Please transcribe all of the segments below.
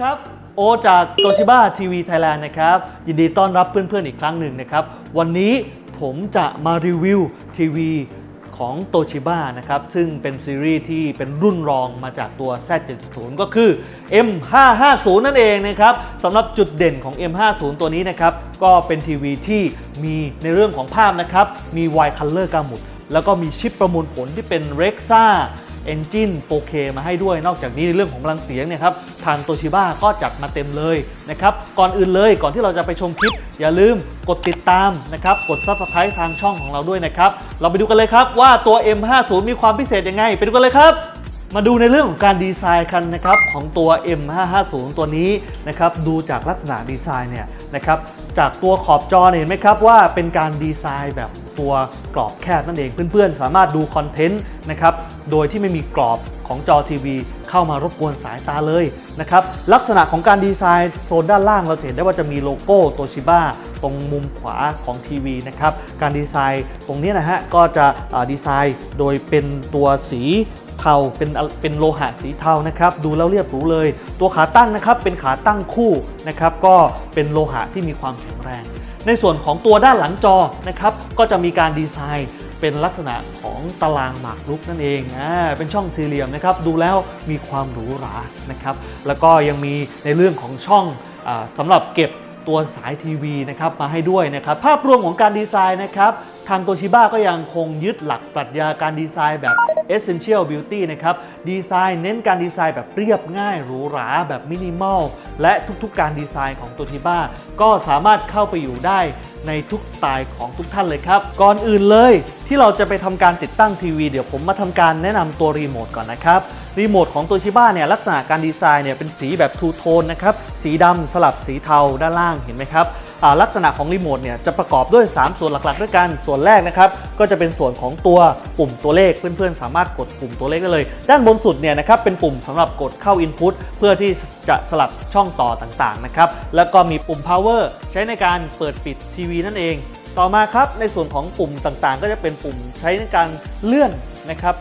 ครับ โอจากโตชิบ้าทีวีไทยแลนด์นะครับ ยินดีต้อนรับเพื่อนๆอีกครั้งหนึ่งนะครับ วันนี้ผมจะมารีวิวทีวีของโตชิบ้านะครับ ซึ่งเป็นซีรีส์ที่เป็นรุ่นรองมาจากตัว Z70 ก็คือ M550 นั่นเองนะครับสำหรับจุดเด่นของ M50 ตัวนี้นะครับ ก็เป็นทีวีที่มีในเรื่องของภาพนะครับ มี Wide Color กามุดแล้วก็มีชิปประมวลผลที่เป็น Rexa Engine 4K มาให้ด้วย นอกจากนี้ในเรื่องของพลังเสียงเนี่ยครับทางโตชิบ้าก็จัดมาเต็มเลยนะครับก่อนอื่นเลยก่อนที่เราจะไปชมคลิป อย่าลืมกดติดตามนะครับกด Subscribe ทางช่องของเราด้วยนะครับเราไปดูกันเลยครับว่าตัว M50 มีความพิเศษยังไง ไปดูกันเลยครับมาดูในเรื่องของการดีไซน์กันนะครับของตัว M550 ตัวนี้นะครับดูจากลักษณะดีไซน์เนี่ยนะครับจากตัวขอบจอเนี่ยเห็นไหมครับว่าเป็นการดีไซน์แบบตัว กรอบแคบนั่นเอง เพื่อนๆ สามารถดูคอนเทนต์นะครับ โดยที่ไม่มีกรอบของจอทีวีเข้ามารบกวนสายตาเลยนะครับ ลักษณะของการดีไซน์โซนด้านล่างเราเห็นได้ว่าจะมีโลโก้โตชิบ้าตรงมุมขวาของทีวีนะครับ การดีไซน์ตรงนี้นะฮะก็จะดีไซน์โดยเป็นตัวสีเทาเป็นเป็นโลหะสีเทานะครับ ดูแล้วเรียบหรูเลย ตัวขาตั้งนะครับเป็นขาตั้งคู่นะครับ ก็เป็นโลหะที่มีความแข็งแรง ในส่วนของตัวด้านหลังจอนะครับก็จะมีการดีไซน์เป็นลักษณะของตารางหมากรุกนั่นเองอ่าเป็นช่องสี่เหลี่ยมนะครับดูแล้วมีความหรูหรานะครับแล้วก็ยังมีในเรื่องของช่องอาสำหรับเก็บตัวสายทีวีนะครับมาให้ด้วยนะครับภาพรวมของการดีไซน์นะครับ ทางโตชิบ้าก็ยังคงยึดหลักปรัชญาการดีไซน์แบบ Essential Beauty นะครับ ดีไซน์เน้นการดีไซน์แบบเรียบง่ายหรูหราแบบมินิมอล และทุกๆการดีไซน์ของโตชิบ้าก็สามารถเข้าไปอยู่ได้ในทุกสไตล์ของทุกท่านเลยครับ ก่อนอื่นเลย ที่เราจะไปทำการติดตั้งทีวี เดี๋ยวผมมาทำการแนะนำตัวรีโมทก่อนนะครับรีโมทของตัวชิบ้าเนี่ยลักษณะการดีไซน์เนี่ยเป็นสีแบบทูโทนนะครับ สีดำสลับสีเทาด้านล่างเห็นไหมครับ ลักษณะของรีโมทเนี่ยจะประกอบด้วย 3 ส่วนหลักๆ ด้วยกัน ส่วนแรกนะครับก็จะเป็นส่วนของตัวปุ่มตัวเลขเพื่อนๆ สามารถกดปุ่มตัวเลขได้เลย ด้านบนสุดเนี่ยนะครับเป็นปุ่มสำหรับกดเข้า Input เพื่อที่จะสลับช่องต่อต่างๆนะครับแล้วก็มีปุ่ม power ใช้ในการเปิดปิดทีวีนั่นเองต่อมาครับในส่วนของปุ่มต่างๆ ก็จะเป็นปุ่มใช้ในการเลื่อนนะครับ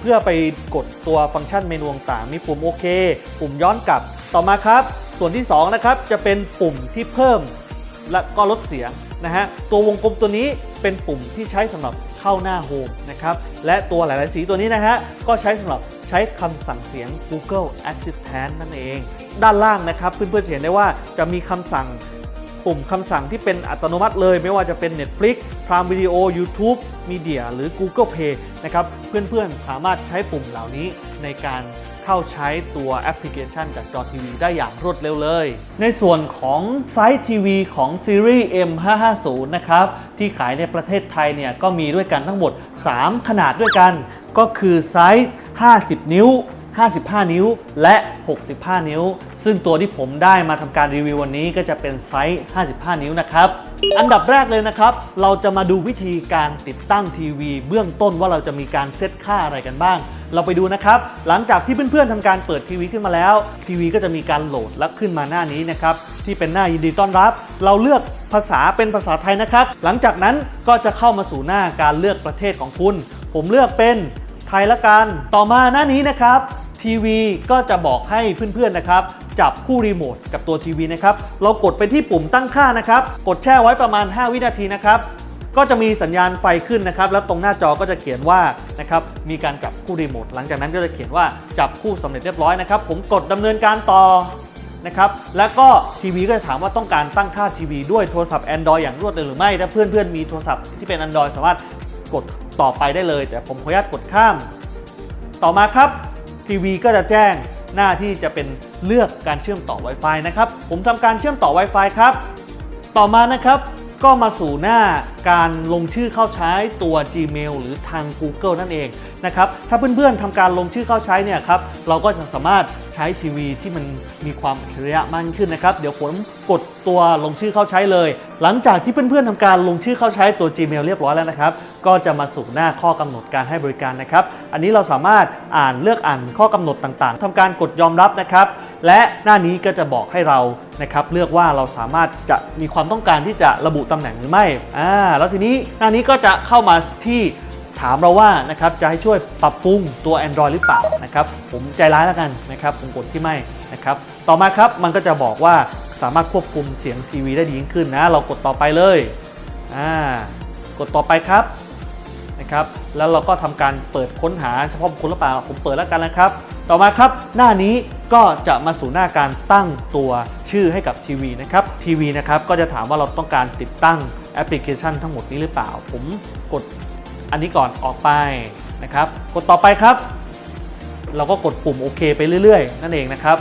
เพื่อไปกดตัวฟังก์ชันเมนูต่างๆมีปุ่มโอเค ปุ่มย้อนกลับ ต่อมาครับ ส่วนที่2นะครับจะเป็นปุ่มที่เพิ่ม และก็ลดเสียงนะฮะตัววงกลมตัวนี้เป็นปุ่มที่ใช้สำหรับเข้าหน้าโฮมนะครับและตัวหลาย ๆ สีตัวนี้นะฮะก็ใช้สำหรับใช้คำสั่งเสียง Google Assistant นั่นเอง ด้านล่างนะครับเพื่อนๆจะเห็นได้ว่าจะมีคำสั่งปุ่มคำสั่งที่เป็นอัตโนมัติเลย ไม่ว่าจะเป็น Netflix Prime Video YouTube Media หรือ Google Play นะครับเพื่อนๆสามารถใช้ปุ่มเหล่านี้ในการ เข้าใช้ตัวแอปพลิเคชันจากจอทีวีได้อย่างรวดเร็วเลย ในส่วนของไซส์ทีวีของซีรีส์ M550 นะครับที่ขายในประเทศไทยเนี่ยก็มีด้วยกันทั้งหมด 3 ขนาดด้วยกัน ก็คือไซส์ 50 นิ้ว 55 นิ้วและ 65 นิ้ว ซึ่งตัวที่ผมได้มาทำการรีวิววันนี้ก็จะเป็นไซส์ 55 นิ้วนะครับ อันดับแรกเลยนะครับ เราจะมาดูวิธีการติดตั้งทีวี เบื้องต้นว่าเราจะมีการเซตค่าอะไรกันบ้าง เราไปดูนะครับ หลังจากที่เพื่อนๆทำการเปิดทีวีขึ้นมาแล้ว ทีวีก็จะมีการโหลดและขึ้นมาหน้านี้นะครับที่เป็นหน้ายินดีต้อนรับ เราเลือกภาษาเป็นภาษาไทยนะครับ หลังจากนั้นก็จะเข้ามาสู่หน้าการเลือกประเทศของคุณ ผมเลือกเป็นไทยละกัน ต่อมาหน้านี้นะครับทีวีก็จะบอกให้เพื่อนๆนะครับจับคู่รีโมทกับตัวทีวีนะครับ เรากดไปที่ปุ่มตั้งค่านะครับ กดแช่ไว้ประมาณ 5 วินาทีนะครับ ก็จะมีสัญญาณไฟขึ้นนะครับ แล้วตรงหน้าจอก็จะเขียนว่านะครับมีการจับคู่รีโมทหลังจากนั้นก็จะเขียนว่าจับคู่สำเร็จเรียบร้อยนะครับ ผมกดดำเนินการต่อนะครับแล้วก็ทีวีก็จะถามว่าต้องการตั้งค่าทีวีด้วยโทรศัพท์ Android อย่างรวดเร็วหรือไม่ถ้าเพื่อนๆมีโทรศัพท์ที่เป็น Android สามารถกดต่อไปได้เลย แต่ผมขออนุญาตกดข้าม ต่อมาครับทีวีก็จะแจ้งหน้าที่จะเป็นเลือกการเชื่อมต่อ Wi-Fi นะครับ ผมทำการเชื่อมต่อ Wi-Fi ครับ ต่อมานะครับ ก็มาสู่หน้าการลงชื่อเข้าใช้ตัว Gmail หรือทาง Google นั่นเองนะครับ ถ้าเพื่อนๆทำการลงชื่อเข้าใช้เนี่ยครับ เราก็จะสามารถ ใช้ทีวีที่มันมีความอัจฉริยะมากขึ้นนะครับ เดี๋ยวผมกดตัวลงชื่อเข้าใช้เลย หลังจากที่เพื่อนๆทำการลงชื่อเข้าใช้ตัว Gmail เรียบร้อยแล้วนะครับ ก็จะมาสู่หน้าข้อกำหนดการให้บริการนะครับ อันนี้เราสามารถอ่านเลือกอ่านข้อกำหนดต่างๆทำการกดยอมรับนะครับ และหน้านี้ก็จะบอกให้เรานะครับเลือกว่าเราสามารถจะมีความต้องการที่จะระบุตำแหน่งหรือไม่อ่าแล้วทีนี้หน้านี้ก็จะเข้ามาที่ ถามเราว่านะครับจะให้ช่วยปรับปรุงตัว Android หรือเปล่านะครับผมใจร้ายแล้วกันนะครับผมกดที่ไม่นะครับต่อมาครับมันก็จะบอกว่าสามารถควบคุมเสียงทีวีได้ดียิ่งขึ้นนะ เรากดต่อไปเลยอ่ากดต่อไปครับนะครับแล้วเราก็ทำการเปิดค้นหาเฉพาะบุคคลหรือเปล่าผมเปิดแล้วกันนะครับ ต่อมาครับ หน้านี้ก็จะมาสู่หน้าการตั้งตัวชื่อให้กับทีวีนะครับทีวีนะครับก็จะถามว่าเราต้องการติดตั้งแอปพลิเคชันทั้งหมดนี้หรือเปล่า ผมกด อันนี้ก่อนออกไปนะครับ กดต่อไปครับ เราก็กดปุ่มโอเคไปเรื่อยๆ นั่นเองนะครับ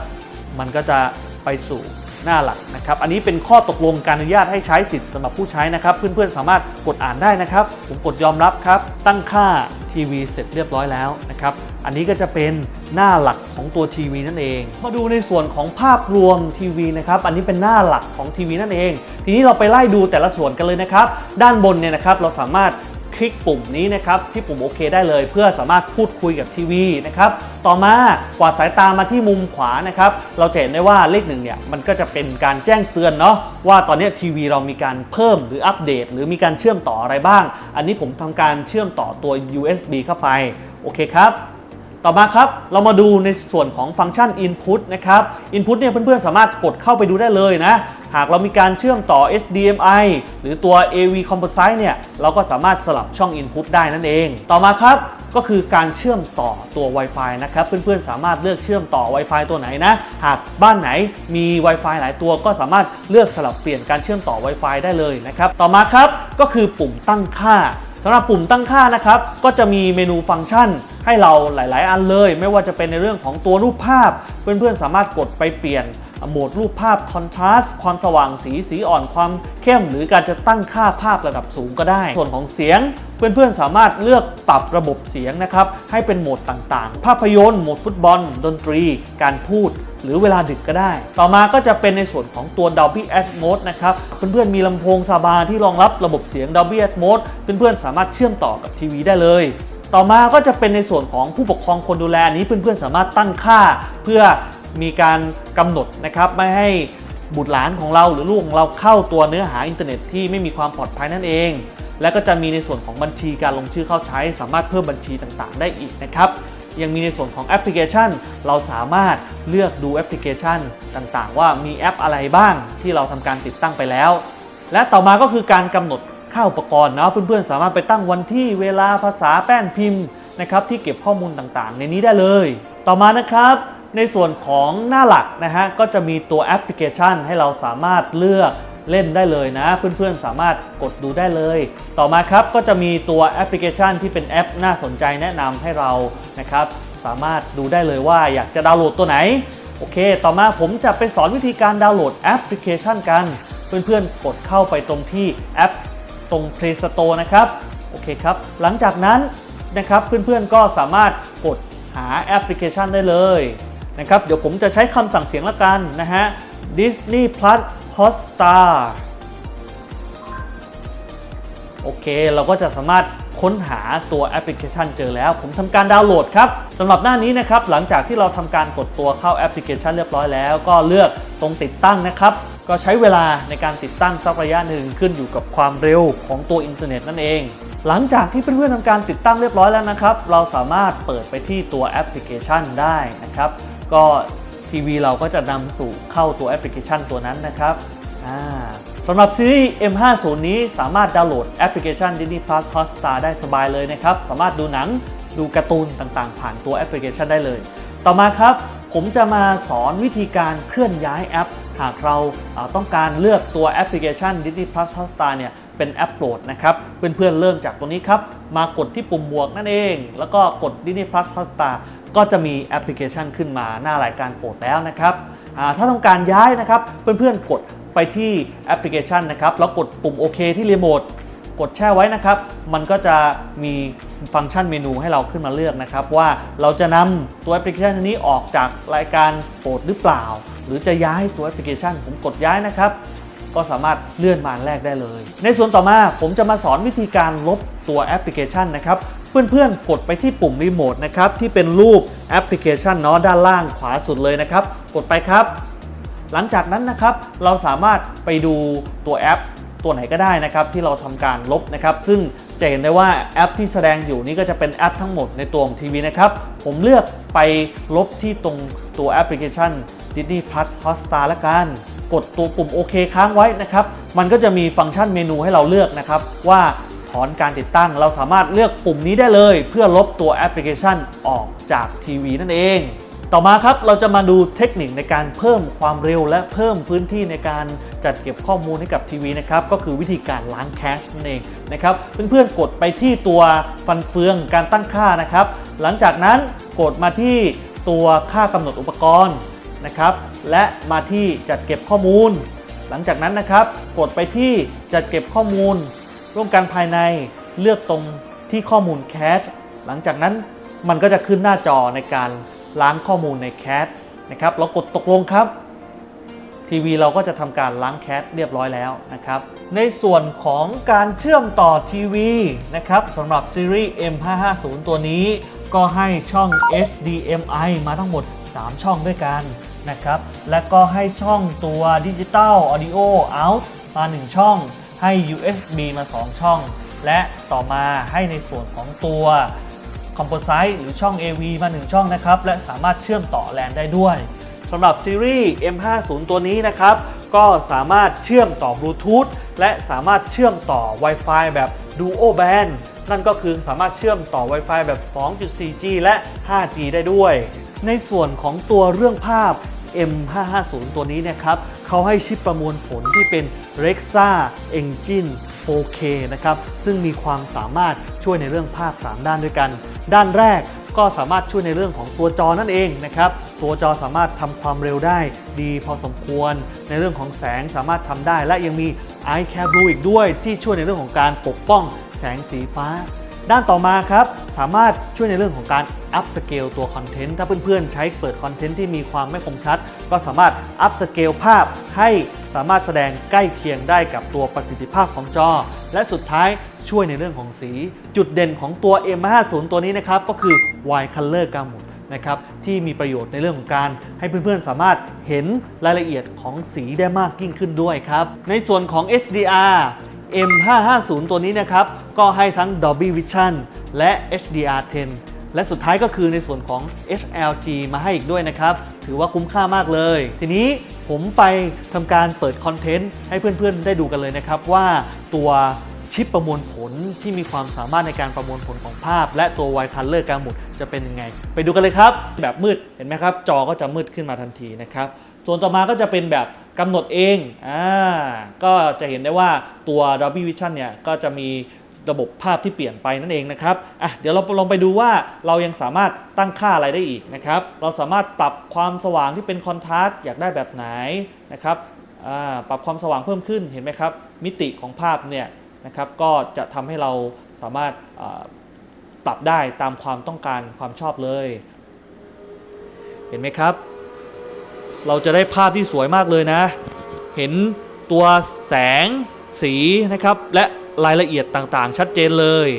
มันก็จะไปสู่หน้าหลักนะครับ อันนี้เป็นข้อตกลงการอนุญาตให้ใช้สิทธิ์สำหรับผู้ใช้นะครับ เพื่อนๆสามารถกดอ่านได้นะครับ ผมกดยอมรับครับ ตั้งค่าทีวีเสร็จเรียบร้อยแล้วนะครับ อันนี้ก็จะเป็นหน้าหลักของตัวทีวีนั่นเอง มาดูในส่วนของภาพรวมทีวีนะครับ อันนี้เป็นหน้าหลักของทีวีนั่นเอง ทีนี้เราไปไล่ดูแต่ละส่วนกันเลยนะครับ ด้านบนเนี่ยนะครับ เราสามารถ คลิกปุ่มนี้นะครับที่ปุ่มโอเคได้เลย เพื่อสามารถพูดคุยกับทีวีนะครับต่อมากวาดสายตามาที่มุมขวานะครับเราจะเห็นได้ว่าเลขหนึ่งเนี่ยมันก็จะเป็นการแจ้งเตือนเนาะว่าตอนนี้ทีวีเรามีการเพิ่มหรืออัปเดต หรือมีการเชื่อมต่ออะไรบ้าง อันนี้ผมทำการเชื่อมต่อตัว USB เข้าไปโอเคครับต่อมาครับ เรามาดูในส่วนของฟังก์ชัน Input นะครับ Input เนี่ยเพื่อนๆ สามารถกดเข้าไปดูได้เลยนะ หากเรามีการเชื่อมต่อ HDMI หรือตัว AV Composite เนี่ย เราก็สามารถสลับช่อง Input ได้นั่นเอง ต่อมาครับก็คือการเชื่อมต่อตัว Wi-Fi นะครับ เพื่อนๆ สามารถเลือกเชื่อมต่อ Wi-Fi ตัวไหนนะ หากบ้านไหนมี Wi-Fi หลายตัวก็สามารถเลือกสลับเปลี่ยนการเชื่อมต่อ Wi-Fi ได้เลยนะครับ ต่อมาครับก็คือปุ่มตั้งค่า สำหรับปุ่มตั้งค่านะครับ ก็จะมีเมนูฟังก์ชัน ให้เราหลาย ๆ อันเลย ไม่ว่าจะเป็นในเรื่องของตัวรูปภาพ เพื่อน ๆ สามารถกดไปเปลี่ยนโหมดรูปภาพคอนทราสต์ความสว่างสีสีอ่อนความเข้ม หรือการจะตั้งค่าภาพระดับสูงก็ได้ ส่วนของเสียง เพื่อน ๆ สามารถเลือกปรับระบบเสียงนะครับให้เป็นโหมดต่าง ๆ ภาพยนตร์โหมดฟุตบอล ดนตรี การพูด หรือเวลาดึกก็ได้ ต่อมาก็จะเป็นในส่วนของตัว Dolby Atmos นะครับ เพื่อนๆมีลำโพงซาบาที่รองรับระบบเสียง Dolby Atmos เพื่อนๆสามารถเชื่อมต่อกับทีวีได้เลยต่อมาก็จะเป็นในส่วนของผู้ปกครองคนดูแลอันนี้เพื่อนๆสามารถตั้งค่า เพื่อมีการกำหนดนะครับไม่ให้บุตรหลานของเราหรือลูกของเราเข้าตัวเนื้อหาอินเทอร์เน็ตที่ไม่มีความปลอดภัยนั่นเอง และก็จะมีในส่วนของบัญชีการลงชื่อเข้าใช้ สามารถเพิ่มบัญชีต่างๆ ได้อีกนะครับ ยังมีในส่วนของแอปพลิเคชัน เราสามารถเลือกดูแอปพลิเคชันต่างๆ ว่ามีแอปอะไรบ้างที่เราทำการติดตั้งไปแล้ว และต่อมาก็คือการกำหนดค่าอุปกรณ์นะเพื่อนๆ สามารถไปตั้งวันที่เวลาภาษาแป้นพิมพ์นะครับที่เก็บข้อมูลต่างๆ ในนี้ได้เลย ต่อมานะครับในส่วนของหน้าหลักนะฮะก็จะมีตัวแอปพลิเคชัน ให้เราสามารถเลือก เล่นได้เลยนะ เพื่อนๆสามารถกดดูได้เลย ต่อมาครับก็จะมีตัวแอปพลิเคชันที่เป็นแอปน่าสนใจแนะนำให้เรานะครับสามารถดูได้เลยว่าอยากจะดาวน์โหลดตัวไหน โอเค ต่อมาผมจะไปสอนวิธีการดาวน์โหลดแอปพลิเคชันกัน เพื่อนๆกดเข้าไปตรงที่แอปตรง Play Store นะครับโอเคครับหลังจากนั้นนะครับเพื่อนๆก็สามารถกดหาแอปพลิเคชันได้เลยนะครับเดี๋ยวผมจะใช้คำสั่งเสียงละกันนะฮะ Disney Plus Hotstar โอเค เราก็จะสามารถค้นหาตัวแอปพลิเคชันเจอแล้ว ผมทำการดาวน์โหลดครับสำหรับหน้านี้นะครับ หลังจากที่เราทำการกดตัวเข้าแอปพลิเคชันเรียบร้อยแล้ว ก็เลือกตรงติดตั้งนะครับ ก็ใช้เวลาในการติดตั้งสักระยะหนึ่งขึ้นอยู่กับความเร็วของตัวอินเทอร์เน็ตนั่นเอง หลังจากที่เพื่อนๆทำการติดตั้งเรียบร้อยแล้วนะครับ เราสามารถเปิดไปที่ตัวแอปพลิเคชันได้นะครับ ก็ ทีวีเราก็จะนำสู่เข้าตัวแอปพลิเคชันตัวนั้นนะครับสำหรับซีรีส์ M50 นี้สามารถดาวน์โหลดแอปพลิเคชัน Disney Plus Hotstar ได้สบายเลยนะครับ สามารถดูหนังดูการ์ตูนต่างๆ ผ่านตัวแอปพลิเคชันได้เลย ต่อมาครับผมจะมาสอนวิธีการเคลื่อนย้ายแอป หากเราต้องการเลือกตัวแอปพลิเคชัน Disney Plus Hotstar เนี่ยเป็นแอปโหลดนะครับเพื่อนๆเริ่มจากตรงนี้ครับ มากดที่ปุ่มบวกนั่นเอง แล้วก็กด Disney Plus Hotstar ก็จะมีแอปพลิเคชันขึ้นมาหน้ารายการโปรดแล้วนะครับถ้าต้องการย้ายนะครับ เพื่อนๆกดไปที่แอปพลิเคชันนะครับแล้วกดปุ่มโอเคที่รีโมทกดแช่ไว้นะครับ มันก็จะมีฟังก์ชันเมนูให้เราขึ้นมาเลือกนะครับ ว่าเราจะนำตัวแอปพลิเคชันนี้ออกจากรายการโปรดหรือเปล่า หรือจะย้ายตัวแอปพลิเคชัน ผมกดย้ายนะครับ ก็สามารถเลื่อนมานแรกได้เลย ในส่วนต่อมาผมจะมาสอนวิธีการลบตัวแอปพลิเคชันนะครับ เพื่อนๆ กดไปที่ปุ่มรีโมทนะครับที่เป็นรูปแอปพลิเคชันเนาะด้านล่างขวาสุดเลยนะครับ กดไปครับ หลังจากนั้นนะครับเราสามารถไปดูตัวแอปตัวไหนก็ได้นะครับที่เราทำการลบนะครับซึ่งจะเห็นได้ว่าแอปที่แสดงอยู่นี่ก็จะเป็นแอปทั้งหมดในตัวของทีวีนะครับ ผมเลือกไปลบที่ตรงตัวแอปพลิเคชัน Disney Plus Hotstar ละกัน กดตัวปุ่มโอเคค้างไว้นะครับ มันก็จะมีฟังก์ชันเมนูให้เราเลือกนะครับ ว่า ถอนการติดตั้ง เราสามารถเลือกปุ่มนี้ได้เลย เพื่อลบตัวแอปพลิเคชันออกจากทีวีนั่นเอง ต่อมาครับเราจะมาดูเทคนิคในการเพิ่มความเร็ว และเพิ่มพื้นที่ในการจัดเก็บข้อมูลให้กับทีวีนะครับก็คือวิธีการล้างแคชนั่นเองนะครับเพื่อนๆกดไปที่ตัวฟันเฟืองการตั้งค่านะครับ หลังจากนั้นกดมาที่ตัวค่ากำหนดอุปกรณ์นะครับและมาที่จัดเก็บข้อมูล หลังจากนั้นนะครับ กดไปที่จัดเก็บข้อมูล ร่วมกันภายในเลือกตรงที่ข้อมูลแคชหลังจากนั้นมันก็จะขึ้นหน้าจอในการล้างข้อมูลในแคชนะครับ เรากดตกลงครับ ทีวีเราก็จะทำการล้างแคชเรียบร้อยแล้วนะครับ ในส่วนของการเชื่อมต่อทีวีนะครับสำหรับซีรีส์ M550 ตัวนี้ ก็ให้ช่อง HDMI มาทั้งหมด 3 ช่องด้วยกันนะครับ และก็ให้ช่องตัวดิจิตอล Audio Out มา 1 ช่อง ให้ USB มา 2 ช่อง และต่อมาให้ในส่วนของตัวคอมโพไซต์หรือช่อง AV มา 1 ช่องนะครับ และสามารถเชื่อมต่อแลนได้ด้วยสำหรับซีรีส์ M50 ตัวนี้นะครับ ก็สามารถเชื่อมต่อบลูทูธและสามารถเชื่อมต่อ Wi-Fi แบบ Duo Band นั่นก็คือสามารถเชื่อมต่อ Wi-Fi แบบ 2.4G และ 5G ได้ด้วย ในส่วนของตัวเรื่องภาพ M550 ตัวนี้นะครับเขาให้ชิปประมวลผลที่เป็น Rexa Engine 4K นะครับ ซึ่งมีความสามารถช่วยในเรื่องภาพ 3 ด้านด้วยกัน ด้านแรกก็สามารถช่วยในเรื่องของตัวจอนั่นเองนะครับ ตัวจอสามารถทำความเร็วได้ดีพอสมควร ในเรื่องของแสงสามารถทำได้ และยังมี Eye Care Blue อีกด้วย ที่ช่วยในเรื่องของการปกป้องแสงสีฟ้า ด้านต่อมาครับสามารถช่วยในเรื่องของการอัพสเกลตัวคอนเทนต์ถ้าเพื่อนๆ ใช้เปิดคอนเทนต์ที่มีความไม่คมชัด ก็สามารถอัพสเกลภาพให้สามารถแสดงใกล้เคียงได้กับตัวประสิทธิภาพของจอ และสุดท้ายช่วยในเรื่องของสี จุดเด่นของตัว M50 ตัวนี้นะครับ ก็คือ Wide Color Gamut นะครับที่มีประโยชน์ในเรื่องของการ ให้เพื่อนๆ สามารถเห็นรายละเอียดของสีได้มากยิ่งขึ้นด้วยครับ ในส่วนของ HDR M550 ตัวนี้นะครับ ก็ให้ทั้ง Dolby Vision และ HDR10 และสุดท้ายก็คือในส่วนของ HLG มาให้อีกด้วยนะครับ ถือว่าคุ้มค่ามากเลย ทีนี้ผมไปทำการเปิดคอนเทนต์ให้เพื่อนๆ ได้ดูกันเลยนะครับ ว่าตัวชิปประมวลผลที่มีความสามารถในการประมวลผลของภาพ และตัว Wide Color การหมุดจะเป็นยังไง ไปดูกันเลยครับ แบบมืดเห็นไหมครับ จอก็จะมืดขึ้นมาทันทีนะครับ ส่วนต่อมาก็จะเป็นแบบ กำหนดเองอ่าก็จะเห็นได้ว่าตัว Dolby Vision เนี่ยก็จะมีระบบภาพที่เปลี่ยนไปนั่นเองนะครับอะเดี๋ยวเราลองไปดูว่าเรายังสามารถตั้งค่าอะไรได้อีกนะครับ เราสามารถปรับความสว่างที่เป็นคอนทราสต์อยากได้แบบไหนนะครับอ่าปรับความสว่างเพิ่มขึ้นเห็นไหมครับ มิติของภาพเนี่ยนะครับก็จะทำให้เราสามารถอ่าปรับได้ตามความต้องการความชอบเลย เห็นไหมครับ เราจะได้ภาพที่สวยมากเลยนะ เห็นตัวแสงสีนะครับ และรายละเอียดต่างๆ ชัดเจนเลย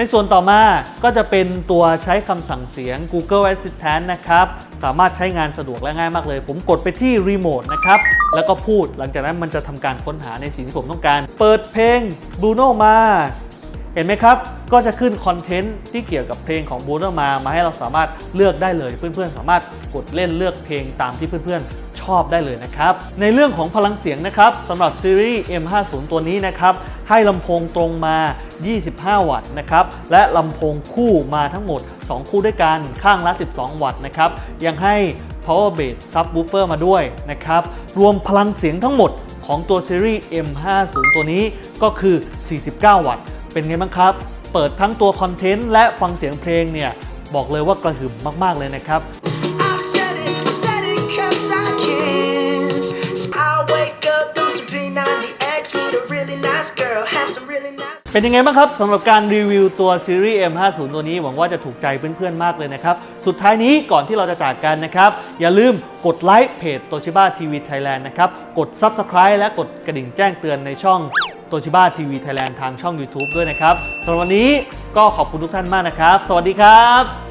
ในส่วนต่อมาก็จะเป็นตัวใช้คำสั่งเสียง Google Assistant นะครับ สามารถใช้งานสะดวกและง่ายมากเลย ผมกดไปที่รีโมทนะครับ แล้วก็พูดหลังจากนั้นมันจะทำการค้นหาในสิ่งที่ผมต้องการ เปิดเพลง Bruno Mars เห็นไหมครับ ก็จะขึ้นคอนเทนต์ที่เกี่ยวกับเพลงของ Bruno Mars มาให้เราสามารถเลือกได้เลย เพื่อนๆ สามารถกดเล่นเลือกเพลงตามที่เพื่อนๆ ชอบได้เลยนะครับ ในเรื่องของพลังเสียงนะครับสำหรับซีรีส์ M50 ตัวนี้นะครับ ให้ลำโพงตรงมา 25 วัตต์นะครับ และลำโพงคู่มาทั้งหมด 2 คู่ด้วยกัน ข้างละ 12 วัตต์นะครับ ยังให้ power bass subwoofer มาด้วยนะครับ รวมพลังเสียงทั้งหมดของตัวซีรีส์ M50 ตัวนี้ก็คือ 49 วัตต์ เป็นไงบ้างครับ เปิดทั้งตัวคอนเทนต์และฟังเสียงเพลงเนี่ย บอกเลยว่ากระหึ่มมาก ๆ เลยนะครับ เป็นยังไงบ้างครับสำหรับการรีวิวตัวซีรีส์ M50 ตัวนี้หวังว่าจะถูกใจเพื่อนๆ มากเลยนะครับ สุดท้ายนี้ก่อนที่เราจะจากกันนะครับ อย่าลืมกดไลค์เพจ Toshiba TV Thailand นะครับ กด Subscribe และกดกระดิ่งแจ้งเตือนในช่อง Toshiba TV Thailand ทางช่อง YouTube ด้วยนะครับสำหรับวันนี้ก็ขอบคุณทุกท่านมากนะครับ สวัสดีครับ